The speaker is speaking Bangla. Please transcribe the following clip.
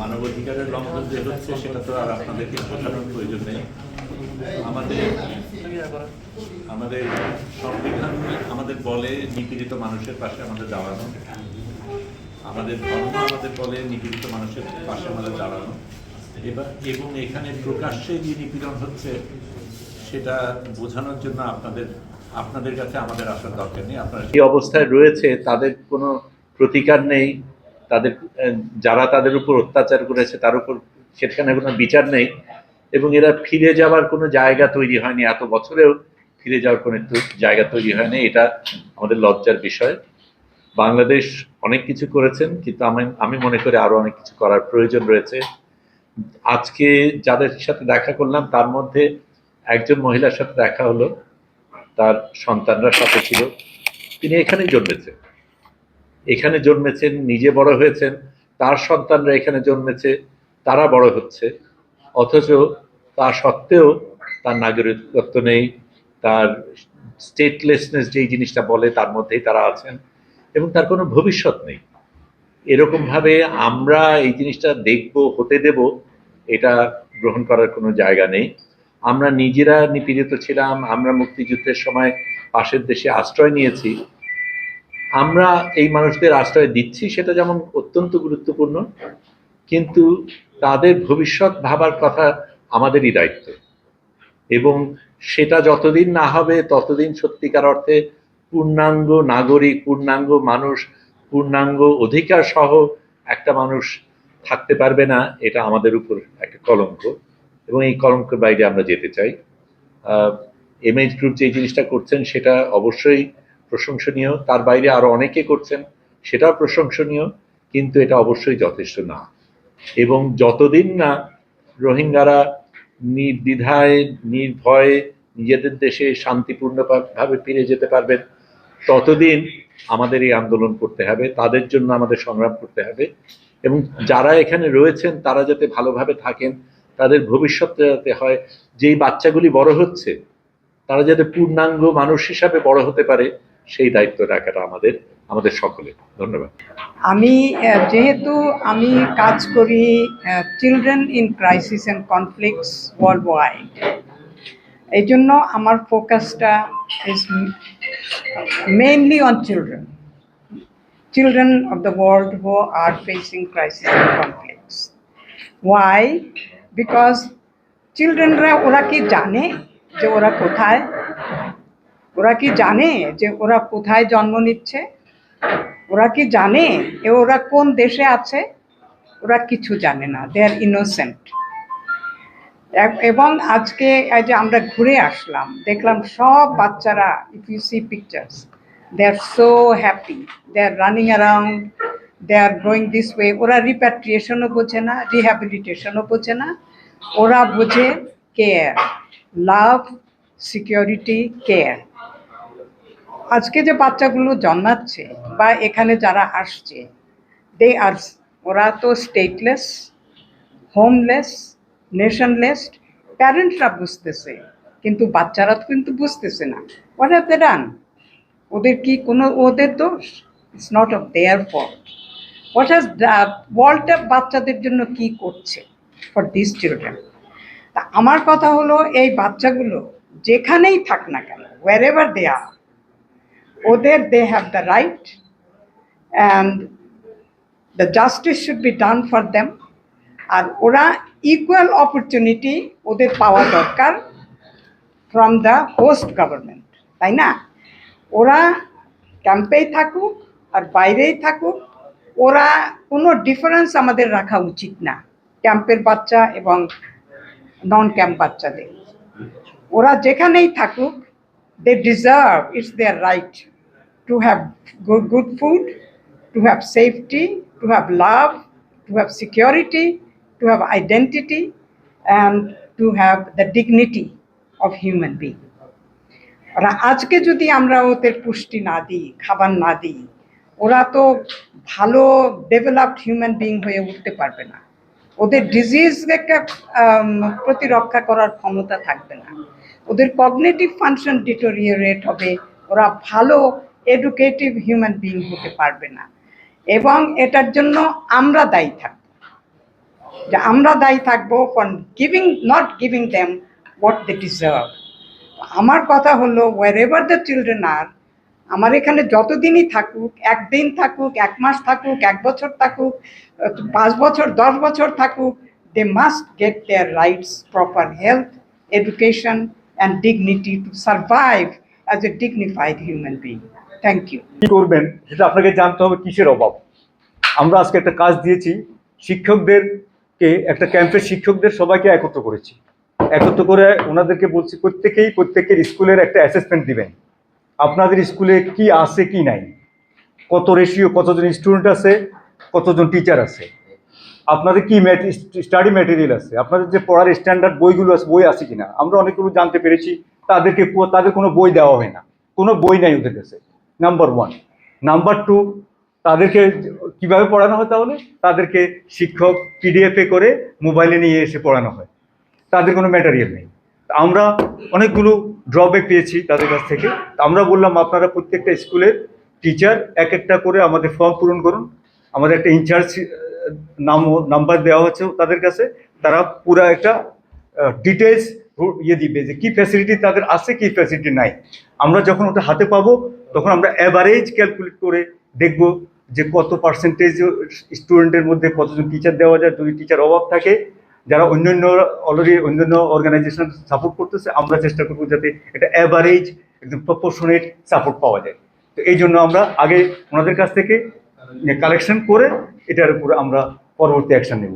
মানবাধিকারের লঙ্ঘন যে হচ্ছে, সেটা তো আর আপনাদেরকে বোঝানোর প্রয়োজন নেই। আমাদের আমাদের সংবিধান আমাদের বলে নিপীড়িত মানুষের পাশে আমাদের দাঁড়ানো। আমাদের ধর্ম আমাদের বলে নিপীড়িত মানুষের পাশে আমাদের দাঁড়ানো। এবার এবং এখানে প্রকাশ্যে যে নিপীড়ন হচ্ছে, সেটা বোঝানোর জন্য আপনাদের আপনাদের কাছে আমাদের আসার দরকার নেই। আপনারা যে অবস্থায় রয়েছে, তাদের কোনো প্রতিকার নেই। তাদের যারা তাদের উপর অত্যাচার করেছে, তার উপর সেখানে কোনো বিচার নেই এবং এরা ফিরে যাওয়ার কোনো জায়গা তৈরি হয়নি। এত বছরেও ফিরে যাওয়ার কোনো তো- জায়গা তৈরি হয়নি। এটা আমাদের লজ্জার বিষয়। বাংলাদেশ অনেক কিছু করেছেন, কিন্তু আমি আমি মনে করি আরও অনেক কিছু করার প্রয়োজন রয়েছে। আজকে যাদের সাথে দেখা করলাম, তার মধ্যে একজন মহিলার সাথে দেখা হলো। তার সন্তানরা সাথে ছিল। তিনি এখানেই জন্মেছেন এখানে জন্মেছেন, নিজে বড় হয়েছেন, তার সন্তানরা এখানে জন্মেছে, তারা বড় হচ্ছে, অথচ তা সত্ত্বেও তার নাগরিকত্ব নেই, তার স্টেটলেসনেস যেই জিনিসটা বলে তার মধ্যেই তারা আছেন, এবং তার কোনো ভবিষ্যৎ নেই। এরকম ভাবে আমরা এই জিনিসটা দেখব, হতে দেব, এটা গ্রহণ করার কোনো জায়গা নেই। আমরা নিজেরা নিপীড়িত ছিলাম, আমরা মুক্তিযুদ্ধের সময় পাশের দেশে আশ্রয় নিয়েছি আমরা এই মানুষদের আশ্রয় দিচ্ছি, সেটা যেমন অত্যন্ত গুরুত্বপূর্ণ, কিন্তু তাদের ভবিষ্যৎ ভাবার কথা আমাদেরই দায়িত্ব। এবং সেটা যতদিন না হবে, ততদিন সত্যিকার অর্থে পূর্ণাঙ্গ নাগরিক, পূর্ণাঙ্গ মানুষ, পূর্ণাঙ্গ অধিকার সহ একটা মানুষ থাকতে পারবে না, এটা আমাদের উপর একটা কলঙ্ক। এবং এই কলঙ্কের বাইরে আমরা যেতে চাই। এমএইচ গ্রুপ যে জিনিসটা করছেন, সেটা অবশ্যই প্রশংসনীয়। তার বাইরে আরও অনেকে করছেন, সেটাও প্রশংসনীয়, কিন্তু এটা অবশ্যই যথেষ্ট না। এবং যতদিন না রোহিঙ্গারা নির্দ্বিধায়, নির্ভয়ে নিজেদের দেশে শান্তিপূর্ণভাবে ফিরে যেতে পারবেন, ততদিন আমাদের এই আন্দোলন করতে হবে, তাদের জন্য আমাদের সংগ্রাম করতে হবে। এবং যারা এখানে রয়েছেন, তারা যাতে ভালোভাবে থাকেন, তাদের ভবিষ্যৎটা যাতে হয়, যেই বাচ্চাগুলি বড় হচ্ছে, তারা যাতে পূর্ণাঙ্গ মানুষ হিসাবে বড় হতে পারে সেই দায়িত্ব রাখাটা আমাদের আমাদের সকলে ধন্যবাদ। আমি যেহেতু আমি কাজ করি children in crisis and conflicts world wide এই জন্য আমার ফোকাসটা is mainly on children children of the world who are facing crisis and conflicts why because চিলড্রেনরা ওরা কি জানে যে ওরা কোথায়? ওরা কি জানে যে ওরা কোথায় জন্ম নিচ্ছে? ওরা কি জানে এ ওরা কোন দেশে আছে? ওরা কিছু জানে না। দে আর ইনোসেন্ট এবং আজকে যে আমরা ঘুরে আসলাম, দেখলাম সব বাচ্চারা if you see pictures they are so happy they are running around they are going this way ওরা রিপ্যাট্রিয়েশনও বোঝে না রিহ্যাবিলিটেশনও বোঝে না। ওরা বোঝে কেয়ার লাভ সিকিউরিটি কেয়ার আজকে যে বাচ্চাগুলো জন্মাচ্ছে বা এখানে যারা আসছে দে আর ওরা তো স্টেটলেস হোমলেস নেশনলেস প্যারেন্টসরা বুঝতেছে, কিন্তু বাচ্চারা তো কিন্তু বুঝতেছে না। হোয়াট হ্যাভ দে ডান ওদের কি কোনো, ওদের দোষ? It's not of their fault what has ওয়ার্ল্ডটা বাচ্চাদের জন্য কি করছে ফর দিস চিলড্রেন তা আমার কথা হলো, এই বাচ্চাগুলো যেখানেই থাক না কেন ওয়ার এভার দে আর ওদের they have the right and the justice should be done for them আর ওরা ইকুয়াল অপরচুনিটি ওদের পাওয়া দরকার ফ্রম দ্য হোস্ট গভর্নমেন্ট তাই না? ওরা ক্যাম্পেই থাকুক আর বাইরেই থাকুক, ওরা কোনো ডিফারেন্স আমাদের রাখা উচিত না, ক্যাম্পের বাচ্চা এবং নন ক্যাম্প বাচ্চাদের। ওরা যেখানেই থাকুক they deserve it's their right to have good, good food, to have safety, to have love, to have security, to have identity, and to have the dignity of human being. আজকে যদি আমরা ওদের পুষ্টি না দিই খাবার না দিই ওরা তো ভালো ডেভেলপড হিউম্যান বিং হয়ে উঠতে পারবে না ওদের ডিজিজকে প্রতিরক্ষা করার ক্ষমতা থাকবে না ওদের কগনেটিভ ফাংশন ডিটোরিয়েট হবে ওরা ভালো এডুকেটিভ হিউম্যান বিং হতে পারবে না। এবং এটার জন্য আমরা দায়ী থাকব। যে আমরা দায়ী থাকব for giving not giving them what they deserve আমার কথা হলো ওয়ার এভার দ্য চিলড্রেন আর আমার এখানে যতদিনই থাকুক, একদিন থাকুক, এক মাস থাকুক, এক বছর থাকুক, পাঁচ বছর, দশ বছর থাকুক they must get their rights proper health education and dignity to survive as a dignified human being thank you কি করবেন সেটা আপনাকে জানতে হবে কিসের অভাব? আমরা আজকে একটা কাজ দিয়েছি, শিক্ষকদেরকে, একটা ক্যাম্পের শিক্ষকদের সবাইকে একত্র করেছি। একত্র করে ওনাদেরকে বলছি, প্রত্যেকেই, প্রত্যেকের স্কুলের একটা অ্যাসেসমেন্ট দিবেন। আপনাদের স্কুলে কি আছে, কি নাই? কত রেশিও কতজন স্টুডেন্ট আছে, কতজন টিচার আছে? আপনাদের কি স্টাডি ম্যাটেরিয়াল আছে? আপনাদের যে পড়ার স্ট্যান্ডার্ড বইগুলো আছে, বই আছে কিনা? আমরা অনেকগুলো জানতে পেরেছি, তাদেরকে, তাদের কোনো বই দেওয়া হয় না। কোনো বই নাই ওদের কাছে। নাম্বার ওয়ান নাম্বার টু তাদেরকে কীভাবে পড়ানো হয় তাহলে? তাদেরকে শিক্ষক পিডিএফে করে মোবাইলে নিয়ে এসে পড়ানো হয়। তাদের কোনো ম্যাটেরিয়াল নেই। আমরা অনেকগুলো ড্রব্যাক পেয়েছি তাদের কাছ থেকে। আমরা বললাম, আপনারা প্রত্যেকটা স্কুলের টিচার এক একটা করে আমাদের ফর্ম পূরণ করুন। আমাদের একটা ইনচার্জ নাম নাম্বার দেওয়া হচ্ছে তাদের কাছে। তারা পুরা একটা ডিটেলস ইয়ে দিবে যে কী ফ্যাসিলিটি তাদের আছে, কি ফ্যাসিলিটি নাই। আমরা যখন ওটা হাতে পাবো তখন আমরা অ্যাভারেজ ক্যালকুলেট করে দেখব যে কত পার্সেন্টেজ স্টুডেন্টের মধ্যে কতজন টিচার দেওয়া যায়, যদি টিচার অভাব থাকে, যারা অন্যান্য অলরেডি অন্যান্য অর্গানাইজেশন সাপোর্ট করতেছে, আমরা চেষ্টা করব যাতে এটা অ্যাভারেজ একদম প্রপোর্শনেট সাপোর্ট পাওয়া যায়। তো এই জন্য আমরা আগে ওনাদের কাছ থেকে কালেকশন করে এটার উপরে আমরা পরবর্তী অ্যাকশন নেব।